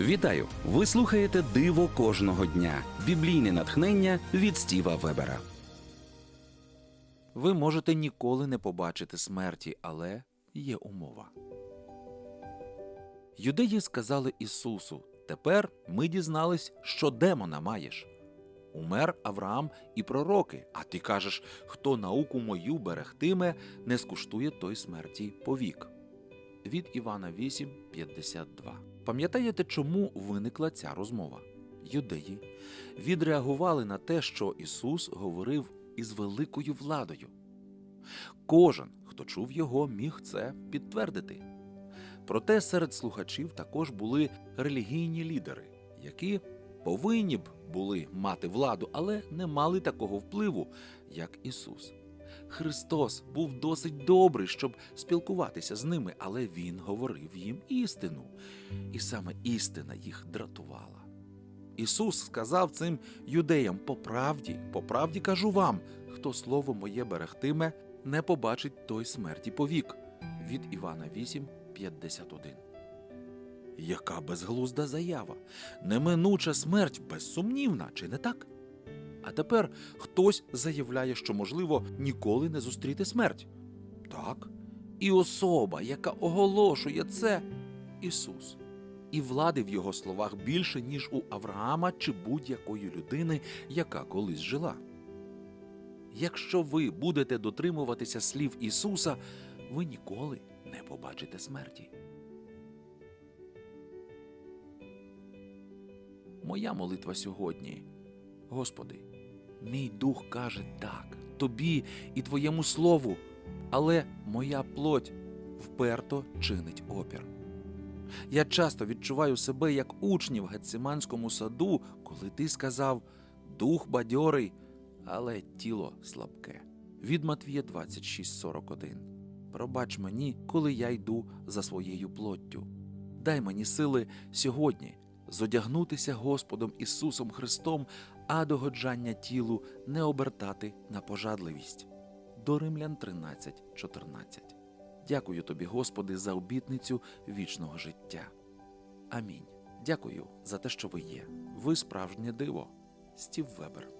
Вітаю! Ви слухаєте Диво кожного дня. Біблійне натхнення від Стіва Вебера. Ви можете ніколи не побачити смерті, але є умова. Юдеї сказали Ісусу: Тепер ми дізнались, що демона маєш. Умер Авраам і пророки, а ти кажеш, хто науку мою берегтиме, не скуштує той смерті повік. Від Івана 8, 52. Пам'ятаєте, чому виникла ця розмова? Юдеї відреагували на те, що Ісус говорив із великою владою. Кожен, хто чув його, міг це підтвердити. Проте серед слухачів також були релігійні лідери, які повинні б були мати владу, але не мали такого впливу, як Ісус. Христос був досить добрий, щоб спілкуватися з ними, але Він говорив їм істину, і саме істина їх дратувала. Ісус сказав цим юдеям: по правді, по правді кажу вам, хто слово моє берегтиме, не побачить той смерті повік. Від Івана 8, 51. Яка безглузда заява! Неминуча смерть безсумнівна, чи не так? А тепер хтось заявляє, що, можливо, ніколи не зустріти смерть. Так. І особа, яка оголошує це Ісус. І влади в його словах більше, ніж у Авраама чи будь-якої людини, яка колись жила. Якщо ви будете дотримуватися слів Ісуса, ви ніколи не побачите смерті. Моя молитва сьогодні. Господи, мій дух каже так, тобі і твоєму слову, але моя плоть вперто чинить опір. Я часто відчуваю себе як учні в Гециманському саду, коли ти сказав дух бадьорий, але тіло слабке. Від Матвія 26.41 Пробач мені, коли я йду за своєю плоттю. Дай мені сили сьогодні зодягнутися Господом Ісусом Христом, а догоджання тілу не обертати на пожадливість. До Римлян 13.14 Дякую тобі, Господи, за обітницю вічного життя. Амінь. Дякую за те, що ви є. Ви справжнє диво. Стів Вебер.